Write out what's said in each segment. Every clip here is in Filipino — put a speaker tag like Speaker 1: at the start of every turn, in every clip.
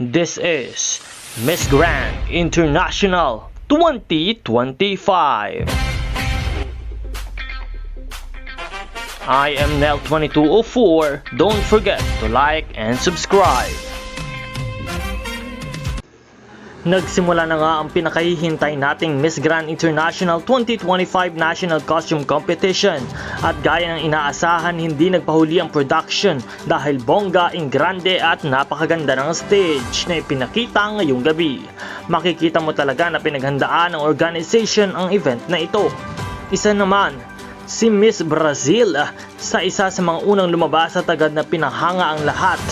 Speaker 1: This is Miss Grand International 2025. I am Nel2204. Don't forget to like and subscribe. Nagsimula na nga ang pinakahihintay nating Miss Grand International 2025 National Costume Competition at gaya ng inaasahan hindi nagpahuli ang production dahil bongga, ingrande at napakaganda ng stage na ipinakita ngayong gabi. Makikita mo talaga na pinaghandaan ng organization ang event na ito. Isa naman, si Miss Brazil ah, sa isa sa mga unang lumabas at agad na pinahanga ang lahat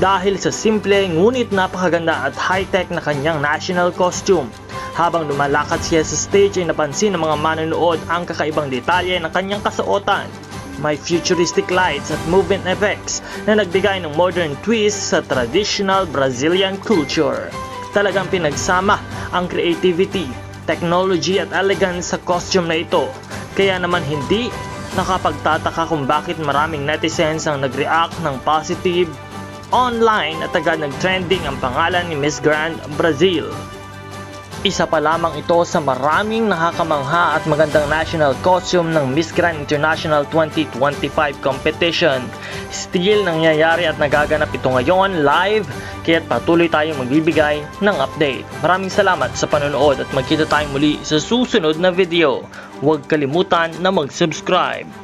Speaker 1: dahil sa simple ngunit napakaganda at high-tech na kanyang national costume. Habang lumalakad siya sa stage ay napansin ng mga manonood ang kakaibang detalye ng kanyang kasuotan. May futuristic lights at movement effects na nagbigay ng modern twist sa traditional Brazilian culture. Talagang pinagsama ang creativity, technology at elegance sa costume na ito. Kaya naman hindi nakapagtataka kung bakit maraming netizens ang nag-react ng positive online at agad nag-trending ang pangalan ni Miss Grand Brazil. Isa pa lamang ito sa maraming nakakamangha at magandang national costume ng Miss Grand International 2025 competition. Still nangyayari at nagaganap ito ngayon live kaya't patuloy tayong magbibigay ng update. Maraming salamat sa panonood at magkita tayong muli sa susunod na video. Huwag kalimutan na mag-subscribe.